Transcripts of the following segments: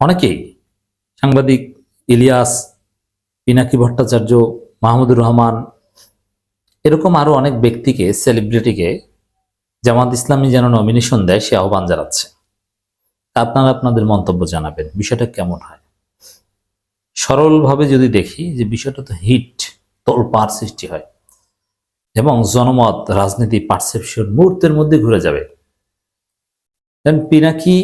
অনেকেই, সাংবাদিক ইলিয়াস, পিনাকি ভট্টাচার্য, মাহমুদুর রহমান, এরকম আরও অনেক ব্যক্তিকে সেলিব্রিটিকে জামাত ইসলামী যেন নমিনেশন দেয়, সে আহ্বান জানাচ্ছে। আপনারা আপনাদের মন্তব্য জানাবেন, বিষয়টা কেমন হয়? সরলভাবে যদি দেখি যে বিষয়টা তো হিট, তোলপাড় সৃষ্টি হয় এবং জনমত, রাজনীতি পারসেপশন মুহূর্তের মধ্যে ঘুরে যাবে। পিনাকি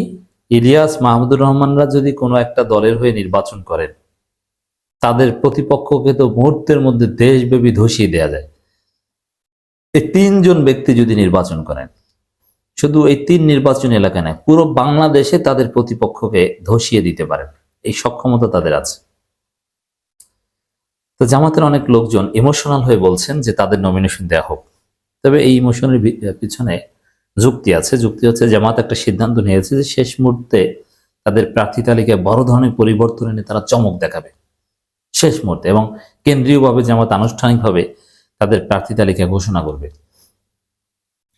ইলিয়াস মাহমুদুর রহমানরা যদি কোনো একটা দলের হয়ে নির্বাচন করেন, তাদের প্রতিপক্ষকে তো মুহূর্তের মধ্যে দেশব্যাপী ধসিয়ে দেয়া যায়। এই তিনজন ব্যক্তি যদি নির্বাচন করেন, শুধু এই তিন নির্বাচন এলাকা নয়, পুরো বাংলাদেশে তাদের প্রতিপক্ষকে ধসিয়ে দিতে পারেন। এই সক্ষমতা তাদের আছে। তো জামাতের অনেক লোকজন ইমোশনাল হয়ে বলছেন যে তাদের নমিনেশন দেওয়া হোক। তবে এই ইমোশনের পিছনে যুক্তি আছে। যুক্তি হচ্ছে জামাত একটা সিদ্ধান্ত নিয়েছে যে শেষ মুহূর্তে তাদের প্রার্থী তালিকায় বড় ধরনের পরিবর্তন এনে তারা চমক দেখাবে। শেষ মুহূর্তে এবং কেন্দ্রীয়ভাবে জামাত আনুষ্ঠানিকভাবে তাদের প্রার্থী তালিকা ঘোষণা করবে।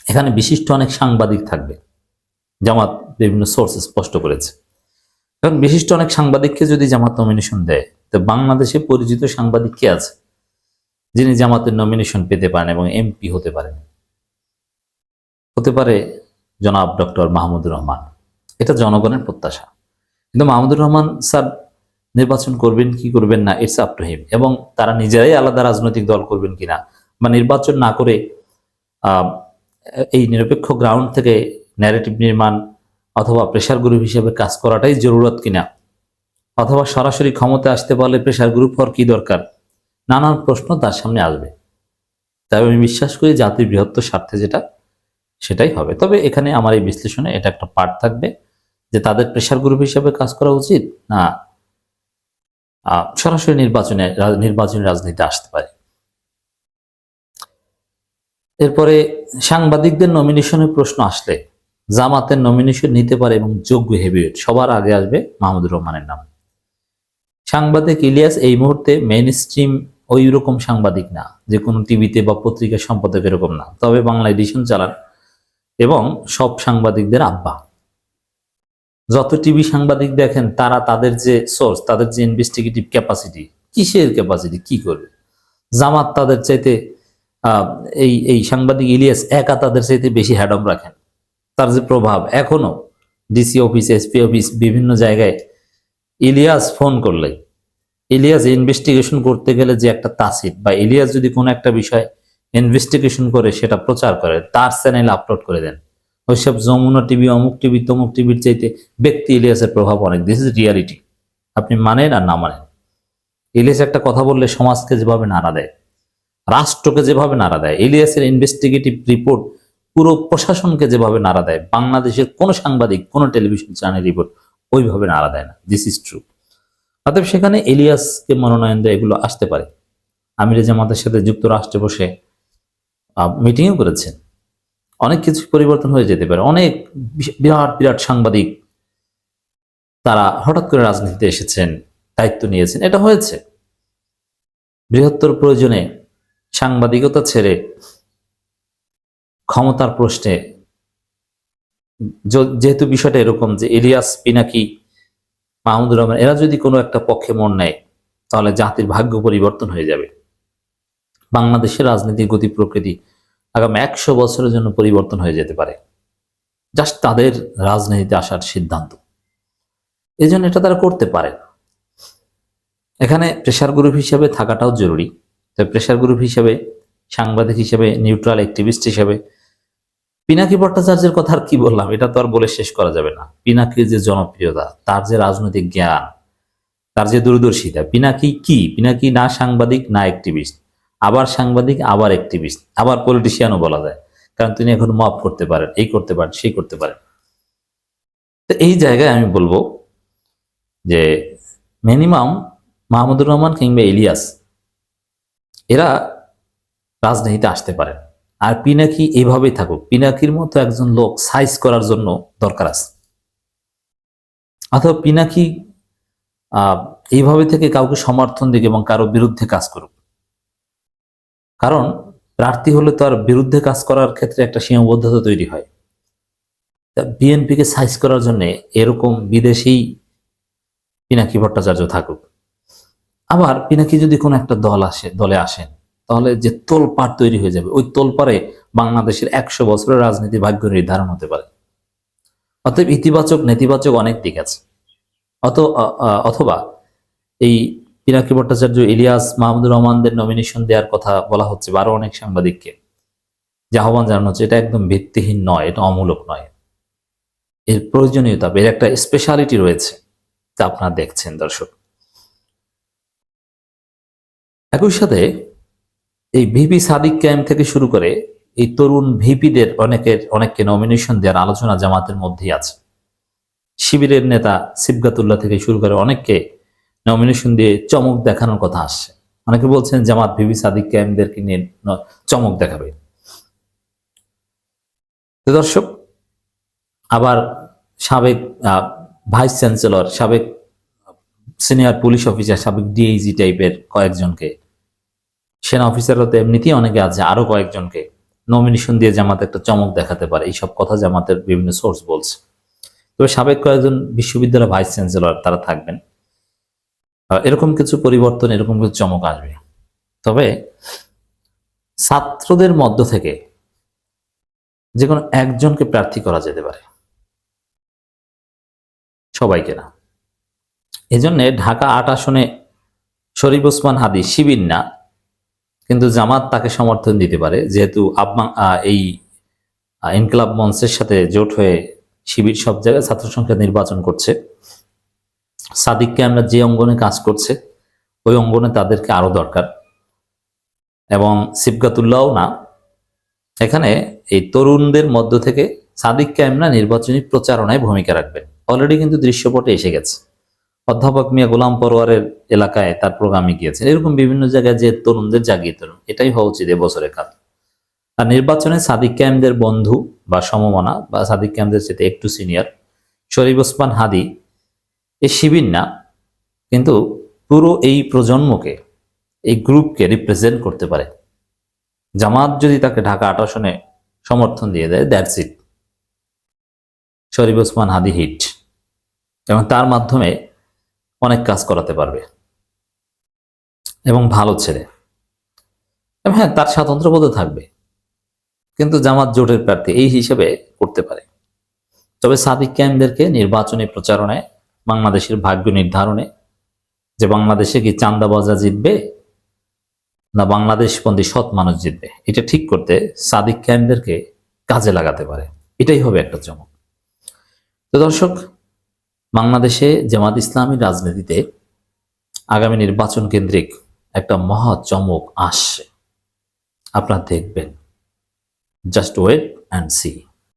এখানে বিশিষ্ট অনেক সাংবাদিক থাকবে। জামাত বিভিন্ন সোর্স স্পষ্ট করেছে। এবং বিশিষ্ট অনেক সাংবাদিককে যদি জামাত নমিনেশন দেয়, তো বাংলাদেশে পরিচিত সাংবাদিক কে আছে? যিনি জামাতের নমিনেশন পেতে পারেন এবং এমপি হতে পারেন। হতে পারে জনাব ডক্টর মাহমুদুর রহমান। এটা জনগণের প্রত্যাশা। কিন্তু মাহমুদুর রহমান, স্যার, নির্বাচন করবেন কি করবেন না ইটস আপ টু হিম এবং তারা নিজেরাই আলাদা রাজনৈতিক দল করবেন কিনা বা নির্বাচন না করে এই নিরপেক্ষ গ্রাউন্ড থেকে ন্যারেটিভ নির্মাণ অথবা প্রেশার গ্রুপ হিসেবে কাজ করাটাই জরুরত কিনা অথবা সরাসরি ক্ষমতা আসতে পারলে প্রেশার গ্রুপ হওয়ার কি দরকার, নানান প্রশ্ন তার সামনে আসবে। তাই আমি বিশ্বাস করি জাতির বৃহত্তর স্বার্থে যেটা সেটাই হবে। তবে এখানে আমার এই বিশ্লেষণে এটা একটা পার্ট থাকবে যে তাদের প্রেশার গ্রুপ হিসেবে কাজ করা উচিত না সরাসরি নির্বাচনে নির্বাচনী রাজনীতি আসতে পারে। এরপরে সাংবাদিকদের নমিনেশনের প্রশ্ন আসলে। জামাতের নমিনেশন নিতে পারে এবং যোগ্য হেভিওয়েট সবার আগে আসবে মাহমুদুর রহমানের নাম। সাংবাদিক ইলিয়াস এই মুহূর্তে মেইন স্ট্রিম ওই রকম সাংবাদিক না, যে কোনো টিভিতে বা পত্রিকার সম্পাদক এরকম না। তবে বাংলা এডিশন চালান এবং সব সাংবাদিকদের আব্বা। যত টিভি সাংবাদিক দেখেন, তারা তাদের যে সোর্স তাদের যে ইনভেস্টিগেটিভ ক্যাপাসিটি কিসের ক্যাপাসিটি কি করবে? জামাত তাদের চাইতে এই এই সাংবাদিক ইলিয়াস একা তাদের চাইতে বেশি হ্যাডম রাখেন। তার যে প্রভাব, এখনও ডিসি অফিস এসপি অফিস বিভিন্ন জায়গায় ইলিয়াস ফোন করলে ইলিয়াস ইনভেস্টিগেশন করতে গেলে যে একটা তাসির, বা ইলিয়াস যদি কোনো একটা বিষয় ইনভেস্টিগেশন করে সেটা প্রচার করে, তার চ্যানেলে আপলোড করে দেন। ওইসব যমুনা টিভি অমুক টিভি তমুক টিভির চাইতে ব্যক্তি ইলিয়াসের প্রভাব অনেক। দিস ইজ রিয়ালিটি আপনি মানেন আর না মানেন। ইলিয়াস একটা কথা বললে সমাজকে যেভাবে নাড়া দেয়, রাষ্ট্রকে যেভাবে নাড়া দেয়, ইলিয়াসের ইনভেস্টিগেটিভ রিপোর্ট পুরো প্রশাসনকে যেভাবে নাড়া দেয়, বাংলাদেশের কোনো সাংবাদিক, কোনো টেলিভিশন চ্যানেল রিপোর্ট ওইভাবে নাড়া দেয় না। দিস ইজ ট্রু অতএব সেখানে এলিয়াসকে মনোনয়ন দেয় এগুলো আসতে পারে। আমির জামাতের সাথে যুক্তরাষ্ট্রে বসে মিটিংও করেছেন। অনেক কিছু পরিবর্তন হয়ে যেতে পারে। অনেক বিরাট বিরাট সাংবাদিক তারা হঠাৎ করে রাজনীতিতে এসেছেন, দায়িত্ব নিয়েছেন। এটা হয়েছে। বৃহত্তর প্রয়োজনে সাংবাদিকতা ছেড়ে ক্ষমতার প্রশ্নে যেহেতু বিষয়টা এরকম যে ইলিয়াস পিনাকি, মাহমুদুর রহমান, এরা যদি কোনো একটা পক্ষে মন নেয়, তাহলে জাতির ভাগ্য পরিবর্তন হয়ে যাবে। বাংলাদেশের রাজনীতির গতি প্রকৃতি আগামী একশো বছরের জন্য পরিবর্তন হয়ে যেতে পারে। জাস্ট তাদের রাজনীতিতে আসার সিদ্ধান্ত। এই জন্য এটা তারা করতে পারে এখানে প্রেশার গ্রুপ হিসেবে থাকাটাও জরুরি। তবে প্রেশার গ্রুপ হিসেবে, সাংবাদিক হিসেবে নিউট্রাল অ্যাক্টিভিস্ট হিসেবে, পিনাকি ভট্টাচার্যের কথা আর কি বললাম, এটা তো আর বলে শেষ করা যাবে না। পিনাকির যে জনপ্রিয়তা, তার যে রাজনৈতিক জ্ঞান, তার যে দূরদর্শিতা, পিনাকি কি? পিনাকি না সাংবাদিক, না অ্যাক্টিভিস্ট আবার সাংবাদিক, আবার অ্যাক্টিভিস্ট আবার পলিটিশিয়ানও বলা যায়। কারণ তিনি এখন মপ করতে পারেন, এই করতে পারেন, সেই করতে পারেন। তো এই জায়গায় আমি বলব যে মিনিমাম মাহমুদুর রহমান কিংবা ইলিয়াস, এরা রাজনীতিতে আসতে পারেন। আর পিনাকি এভাবেই থাকুক। পিনাকির মতো একজন লোক সাইজ করার জন্য দরকার আছে। অথবা পিনাকি এইভাবে থেকে কাউকে সমর্থন দিক এবং কারও বিরুদ্ধে কাজ করুক। কারণ প্রার্থী হলে তো আর বিরুদ্ধে কাজ করার ক্ষেত্রে একটা সীমাবদ্ধতা তৈরি হয়। বিএনপিকে সাইজ করার জন্য এরকম বিদেশি পিনাকি ভট্টাচার্য থাকুক। আবার পিনাকি যদি কোনো একটা দল আসে, দলে আসেন, তাহলে যে তোলপাড় তৈরি হয়ে যাবে, ওই তোলপাড়ে বাংলাদেশের একশো বছরের রাজনীতি ভাগ্য নির্ধারণ হতে পারে। অতএব ইতিবাচক, নেতিবাচক অনেক দিক আছে। অত অথবা এই পিনাকি ভট্টাচার্য ইলিয়াস মাহমুদুর রহমানদের নমিনেশন দেওয়ার কথা বলা হচ্ছে বা আরও অনেক সাংবাদিককে। যে আহ্বান জানানো হচ্ছে, এটা একদম ভিত্তিহীন নয়, এটা অমূলক নয়। এর প্রয়োজনীয়তা, এর একটা স্পেশালিটি রয়েছে তা আপনারা দেখছেন, দর্শক। একই সাথে এই ভিপি সাদিক ক্যাম্প থেকে শুরু করে এই তরুণ ভিপিদের অনেকের, অনেককে নমিনেশন দেওয়ার আলোচনা জামাতের মধ্যেই আছে। শিবিরের নেতা সিবগাতুল্লাহ থেকে শুরু করে অনেককে নমিনেশন দিয়ে চমক দেখানোর কথা আসছে। অনেকে বলছেন, জামাত ভিপি সাদিক ক্যাম্পদেরকে নিয়ে চমক দেখাবে। দর্শক, আবার সাবেক ভাইস চ্যান্সেলর, সাবেক সিনিয়র পুলিশ অফিসার, সাবেক ডিআইজি টাইপের কয়েকজনকে, সেনা অফিসাররা তো এমনিতেই অনেকে আছে, আরও কয়েকজনকে নমিনেশন দিয়ে জামাত একটা চমক দেখাতে পারে। এইসব কথা জামাতের বিভিন্ন সোর্স বলছে। তবে সাবেক কয়েকজন বিশ্ববিদ্যালয় ভাইস চ্যান্সেলর তারা থাকবেন। এরকম কিছু পরিবর্তন এরকম কিছু চমক আসবে। তবে ছাত্রদের মধ্য থেকে যে কোনো একজনকে প্রার্থী করা যেতে পারে। সবাইকে না। এজন্য ঢাকা আট আসনে শরীফ ওসমান হাদি শিবির না কিন্তু জামাত তাকে সমর্থন দিতে পারে। যেহেতু আহ, এই ইনকলাব মঞ্চের সাথে জোট হয়ে শিবির সব জায়গায় ছাত্র সংখ্যা নির্বাচন করছে। সাদিককে আমরা যে অঙ্গনে কাজ করছে, ওই অঙ্গনে তাদেরকে আরও দরকার। এবং সিবগাতুল্লাহও না। এখানে এই তরুণদের মধ্য থেকে সাদিক ক্যামরা নির্বাচনী প্রচারণায় ভূমিকা রাখবেন। অলরেডি কিন্তু দৃশ্যপটে এসে গেছে। অধ্যাপক মিয়া গোলাম পরোয়ারের এলাকায় তার প্রোগ্রামে গিয়েছেন। এরকম বিভিন্ন জায়গায় যে তরুণদের জাগিয়ে তরুণ এটাই হওয়া উচিত এবছরের কাজ আর নির্বাচনে সাদিক ক্যামদের বন্ধু বা সমমনা বা সাদিক ক্যামদের সাথে একটু সিনিয়র শরীফ ওসমান হাদি এ শিবির না, কিন্তু পুরো এই প্রজন্মকে, এই গ্রুপকে রিপ্রেজেন্ট করতে পারে। জামাত যদি তাকে ঢাকা আট আসনে সমর্থন দিয়ে দেয় that's it Sharif Osman Hadi hit এবং তার মাধ্যমে অনেক কাজ করাতে পারবে। এবং ভালো ছেলে। এবং হ্যাঁ তার স্বাতন্ত্র্যবোধ থাকবে। কিন্তু জামাত জোটের প্রার্থী এই হিসেবে করতে পারে। তবে সাদিক ক্যাম্পদেরকে নির্বাচনী প্রচারণায় বাংলাদেশের ভাগ্য নির্ধারণে যে বাংলাদেশে কি চান্দাবাজা জিতবে না বাংলাদেশপন্থী সৎ মানুষ জিতবে, এটা ঠিক করতে সাদিক ক্যাম্পদেরকে কাজে লাগাতে পারে। এটাই হবে একটা চমক। তো দর্শক, বাংলাদেশে জামাত ইসলামী রাজনীতিতে আগামী নির্বাচন কেন্দ্রিক একটা মহা চমক আসছে। আপনারা দেখবেন। Just wait and C